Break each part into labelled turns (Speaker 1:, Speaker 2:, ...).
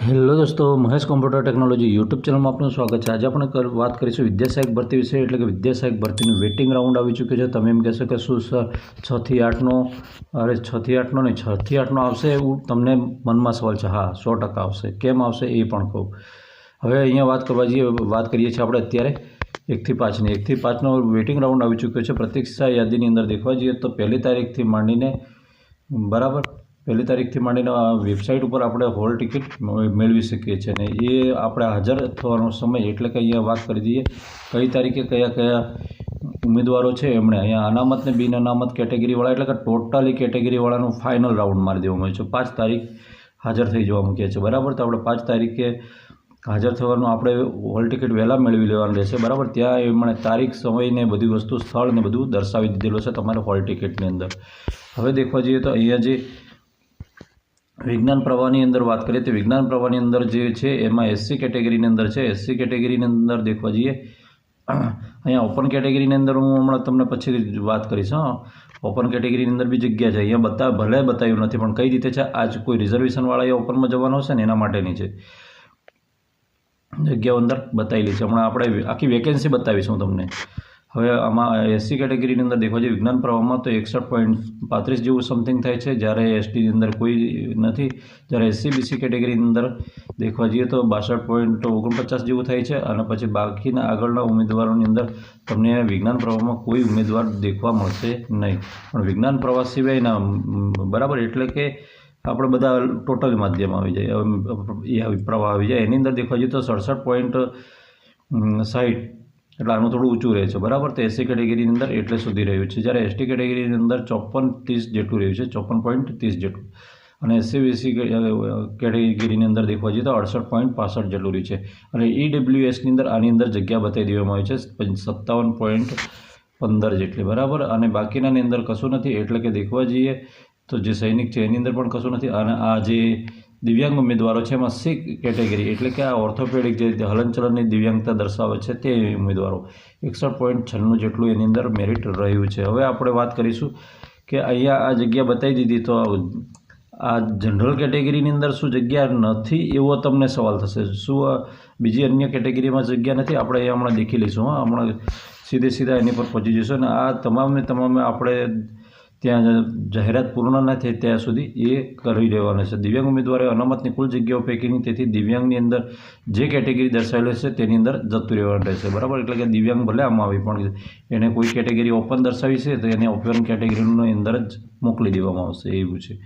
Speaker 1: Hello દોસ્તો, Mahesh computer technology YouTube ચેનલમાં આપનું સ્વાગત છે. આજે આપણે વાત કરીશું વિદ્યા સહાયક ભરતી વિશે, એટલે કે વિદ્યા સહાયક ભરતીનું વેટિંગ રાઉન્ડ આવી ચૂક્યું છે. તમે એમ કહેશો કે શું સર છથી આઠનો, અરે છથી આઠનો નહીં છથી આઠનો આવશે એવું તમને મનમાં સવાલ છે. હા, સો ટકા આવશે. કેમ આવશે એ પણ કહું. હવે અહીંયા વાત કરવા જઈએ, વાત કરીએ છીએ આપણે અત્યારે એકથી પાંચની. એકથી પાંચનો વેટિંગ રાઉન્ડ આવી ચૂક્યો છે. પ્રતીક્ષા યાદીની અંદર દેખવા જઈએ તો પહેલી તારીખથી માંડીને, બરાબર? પહેલી તારીખથી માંડીને વેબસાઇટ ઉપર આપણે હોલ ટિકિટ મેળવી શકીએ છીએ અને એ આપણે હાજર થવાનો સમય એટલે કે અહીંયા વાત કરી દઈએ, કઈ તારીખે કયા કયા ઉમેદવારો છે એમણે અહીંયા અનામત ને બિન અનામત કેટેગરીવાળા એટલે કે ટોટલી કેટેગરીવાળાનું ફાઇનલ રાઉન્ડ મારી દેવામાં આવ્યું છે. પાંચ તારીખ હાજર થઈ જવા મૂક્યા છે. બરાબર તો આપણે પાંચ તારીખે હાજર થવાનું આપણે હોલ ટિકિટ વહેલા મેળવી લેવાનું રહેશે. બરાબર? ત્યાં એમણે તારીખ સમયને બધી વસ્તુ સ્થળ ને બધું દર્શાવી દીધેલું છે તમારે હોલ ટિકિટની અંદર. હવે દેખવા જઈએ તો અહીંયા જે વિજ્ઞાન પ્રવાહની અંદર વાત કરીએ તો વિજ્ઞાન પ્રવાહની અંદર જે છે, એમાં એસસી કેટેગરીની અંદર છે. એસસી કેટેગરીની અંદર દેખવા જઈએ, અહીંયા ઓપન કેટેગરીની અંદર હું હમણાં તમને પછી વાત કરીશ, હા. ઓપન કેટેગરીની અંદર બી જગ્યા છે. અહીંયા બતા, ભલે બતાવ્યું નથી, પણ કઈ રીતે છે? આજ કોઈ રિઝર્વેશનવાળા એ ઓપનમાં જવાનો હશે ને એના માટેની છે. જગ્યાઓ અંદર બતાવેલી છે. હમણાં આપણે આખી વેકેન્સી બતાવીશું તમને. હવે આમાં એસસી કેટેગરીની અંદર દેખવા જઈએ વિજ્ઞાન પ્રવાહમાં તો એકસઠ પોઈન્ટ પાંત્રીસ જેવું સમથિંગ થાય છે. જ્યારે એસટીની અંદર કોઈ નથી. જ્યારે એસસી બીસી કેટેગરીની અંદર દેખવા જઈએ તો બાસઠ પોઈન્ટ ઓગણપચાસ જેવું થાય છે. અને પછી બાકીના આગળના ઉમેદવારોની અંદર તમને વિજ્ઞાન પ્રવાહમાં કોઈ ઉમેદવાર દેખવા મળશે નહીં. પણ વિજ્ઞાન પ્રવાહ સિવાયના બરાબર એટલે કે આપણે બધા ટોટલ માધ્યમ આવી જાય. એ પ્રવાહ આવી જાય. એની અંદર દેખવા જઈએ તો સડસઠ પોઈન્ટ સાઠ એટલે આનું થોડું ઊંચું રહે છે. બરાબર? તો એસસી કેટેગરીની અંદર એટલે સુધી રહ્યું છે. જ્યારે એસટી કેટેગરીની અંદર ચોપન ત્રીસ જેટલું રહ્યું છે, ચોપન પોઈન્ટ ત્રીસ જેટલું. અને એસસી વીસી કેટેગરીની અંદર દેખવા જઈએ તો અડસઠ પોઈન્ટ પાસઠ જેટલું રહ્યું છે. અને ઈડબ્લ્યુએસની અંદર આની અંદર જગ્યા બતાવી દેવામાં આવી છે સત્તાવન પોઈન્ટ પંદર જેટલી. બરાબર? અને બાકીનાની અંદર કશું નથી. એટલે કે દેખવા જઈએ તો જે સૈનિક છે, એની અંદર પણ કશું નથી. અને આ જે દિવ્યાંગ ઉમેદવારો છે. એમાં સી કેટેગરી એટલે કે આ ઓર્થોપેડિક જે હલનચલનની દિવ્યાંગતા દર્શાવે છે તે ઉમેદવારો. એકસઠ પોઈન્ટ છન્નું જેટલું એની અંદર મેરિટ રહ્યું છે. હવે આપણે વાત કરીશું કે અહીંયા આ જગ્યા બતાવી દીધી તો આ જનરલ કેટેગરીની અંદર શું જગ્યા નથી એવો તમને સવાલ થશે. શું બીજી અન્ય કેટેગરીમાં જગ્યા નથી? આપણે એ હમણાં દેખી લઈશું, હા. હમણાં સીધે સીધા એની પર પહોંચી જઈશું અને આ તમામને તમામે આપણે ત્યાં જાહેરાત પૂર્ણ ન થાય ત્યાં સુધી એ કરી લેવાનું છે. દિવ્યાંગ ઉમેદવારે અનામતની કુલ જગ્યાઓ પૈકીની, તેથી દિવ્યાંગની અંદર જે કેટેગરી દર્શાવેલી છે તેની અંદર જતું રહેવાનું રહેશે. બરાબર? એટલે કે દિવ્યાંગ ભલે આમાં આવી પણ એને કોઈ કેટેગરી ઓપન દર્શાવી છે, તો એને ઓપન કેટેગરીની અંદર જ મોકલી દેવામાં આવશે એવું છે.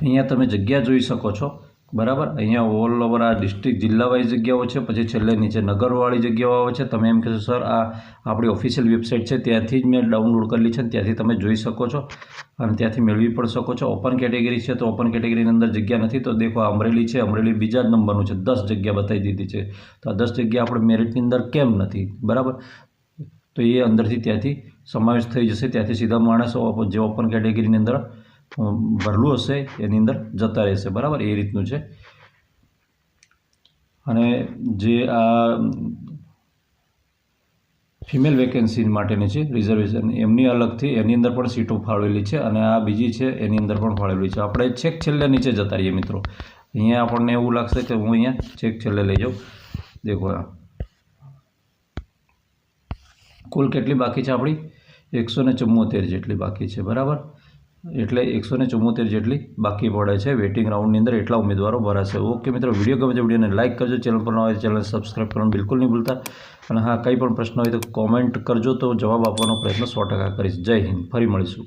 Speaker 1: અહીંયા તમે જગ્યા જોઈ શકો છો. બરાબર? અહીંયા ઓલ ઓવર આ ડિસ્ટ્રિક્ટ જિલ્લા જગ્યાઓ છે, પછી છેલ્લે નીચે નગરવાળી જગ્યાઓ આવે છે. તમે એમ કહેશો, સર, આ આપણી ઓફિશિયલ વેબસાઇટ છે, ત્યાંથી જ મેં ડાઉનલોડ કરેલી છે ત્યાંથી તમે જોઈ શકો છો અને ત્યાંથી મેળવી પણ શકો છો. ઓપન કેટેગરી છે, તો ઓપન કેટેગરીની અંદર જગ્યા નથી. તો દેખો અમરેલી છે, અમરેલી બીજા જ નંબરનું છે. દસ જગ્યા બતાવી દીધી છે. તો આ દસ જગ્યા આપણે મેરિટની અંદર કેમ નથી? બરાબર? તો એ અંદરથી ત્યાંથી સમાવેશ થઈ જશે. ત્યાંથી સીધા માણસો જે ઓપન કેટેગરીની અંદર ભરેલું હશે, એની અંદર જતા રહેશે. બરાબર? એ રીતનું છે. અને જે આ ફિમેલ વેકેન્સી માટેની છે રિઝર્વેશન, એમની અલગથી એની અંદર પણ સીટો ફાળવેલી છે અને આ બીજી છે એની અંદર પણ ફાળવેલી છે. આપણે છેક છેલ્લે નીચે જતા રહીએ મિત્રો. અહીંયા આપણને એવું લાગશે કે હું અહીંયા છેક છેલ્લે લઈ જાઉં. દેખો આ. કુલ કેટલી બાકી છે આપણી? એકસો ને જેટલી બાકી છે. બરાબર? એટલે એકસો ને ચુમ્મોતેર જેટલી બાકી પડે છે. વેટિંગ રાઉન્ડની અંદર એટલા ઉમેદવારો ભરાશે. ઓકે મિત્રો, વીડિયો ગમે છે વિડીયોને લાઇક કરજો. ચેનલ પર ન હોય ચેનલ સબસ્ક્રાઈબ કરવાનું બિલકુલ નહીં ભૂલતા. અને હા, કંઈ પણ પ્રશ્ન હોય તો કોમેન્ટ કરજો તો જવાબ આપવાનો પ્રયત્ન સો ટકા કરીશ. જય હિન્દ. ફરી મળીશું.